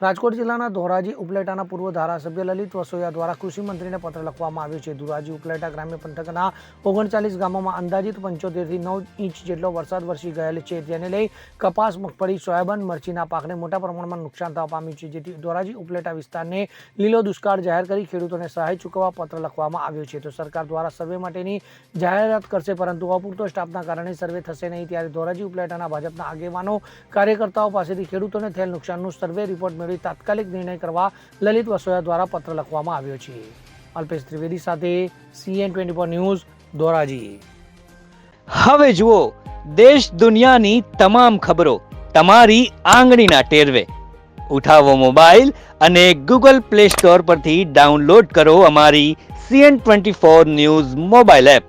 રાજકોટ જિલ્લાના ધોરાજી ઉપલેટાના પૂર્વ ધારાસભ્ય લલિત વસોયા દ્વારા કૃષિ મંત્રીને પત્ર લખવામાં આવ્યો છે. ધોરાજી ઉપલેટા ગ્રામ્ય પંથકના ઓગણચાલીસ ગામોમાં અંદાજિત પંચોતેરથી નવ ઇંચ જેટલો વરસાદ વરસી ગયેલ છે. જેને લઈ કપાસ, મગફળી, સોયાબીન, મરચીના પાકને મોટા પ્રમાણમાં નુકસાન થવા પામ્યું છે. જેથી ધોરાજી ઉપલેટા વિસ્તારને લીલો દુષ્કાળ જાહેર કરી ખેડૂતોને સહાય ચૂકવવા પત્ર લખવામાં આવ્યો છે. તો સરકાર દ્વારા સર્વે માટેની જાહેરાત કરશે, પરંતુ અપૂરતો સ્ટાફના કારણે સર્વે થશે નહીં. ત્યારે ધોરાજી ઉપલેટાના ભાજપના આગેવાનો, કાર્યકર્તાઓ પાસેથી ખેડૂતોને થયેલ નુકસાનનું સર્વે રિપોર્ટ મેળવી તાત્કાલિક નિર્ણય કરવા લલિત વસોયા દ્વારા પત્ર લખવામાં આવ્યો છે. અલ્પેશ ત્રિવેદી સાથે CN twenty four news, Dhoraji. હવે જુઓ, દેશ દુનિયાની તમામ ખબરો તમારી આંગળીના ટેરવે. ઉઠાવો મોબાઈલ અને ગૂગલ પ્લે સ્ટોર પરથી ડાઉનલોડ કરો અમારી CN twenty four news mobile app.